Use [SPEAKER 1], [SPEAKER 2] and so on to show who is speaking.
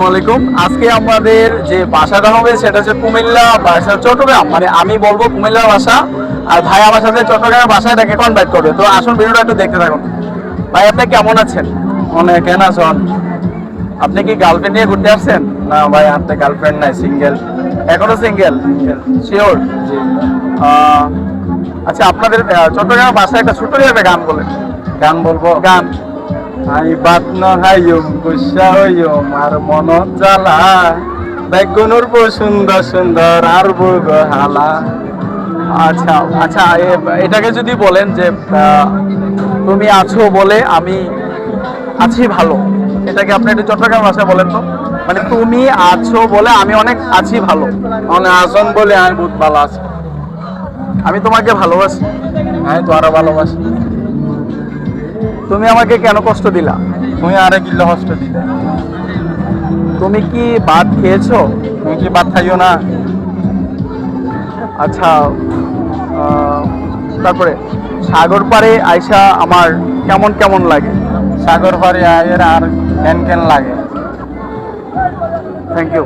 [SPEAKER 1] আসসালামাইকুম আজকে আমাদের যে ভাষাটা হবে সেটা হচ্ছে কুমিল্লা ভাষা চট্টগ্রাম। মানে আমি বলব কুমিল্লা ভাষা আর ভাই আমার সাথে চট্টগ্রামের ভাষা এটাকে কনভার্ট করবে। তো আসুন ভিডিওটা একটু দেখতে থাকুন। ভাই আপনি কেমন আছেন?
[SPEAKER 2] অনেক কেন আছেন?
[SPEAKER 1] আপনি কি গার্লফ্রেন্ড নিয়ে ঘুরতে আসছেন?
[SPEAKER 2] না ভাই হাতে গার্লফ্রেন্ড নাই সিঙ্গেল
[SPEAKER 1] এখনও সিঙ্গেল শিওর আচ্ছা আপনাদের চট্টগ্রামের ভাষায় একটা ছোট গান বলেন।
[SPEAKER 2] গান বলব?
[SPEAKER 1] গান।
[SPEAKER 2] আমি বাত নহাইম গুসা হইম আর মন জ্বালা। বেগুনুর সুন্দর সুন্দর আর বুগ হালা।
[SPEAKER 1] আচ্ছা আচ্ছা এটাকে যদি বলেন যে তুমি আছো বলে আমি আছি ভালো, এটাকে আপনি একটু চট্টগ্রাম ভাষায় বলেন তো। মানে তুমি আছো বলে আমি অনেক আছি ভালো।
[SPEAKER 2] মানে আসন বলে আমি বহুত ভালো আছি।
[SPEAKER 1] আমি তোমাকে ভালোবাসি।
[SPEAKER 2] আমি তো আরও ভালোবাসি।
[SPEAKER 1] তুমি আমাকে কেন কষ্ট দিলা?
[SPEAKER 2] তুমি আরে কিলো হস্ত দিলে।
[SPEAKER 1] তুমি কি ভাত খেয়েছো?
[SPEAKER 2] তুমি কি বাদ খাইও না?
[SPEAKER 1] আচ্ছা তারপরে সাগর পাড়ে আয়সা আমার কেমন কেমন লাগে?
[SPEAKER 2] সাগর পাড়ে আয়ের আর কেন কেন লাগে?
[SPEAKER 1] Thank you.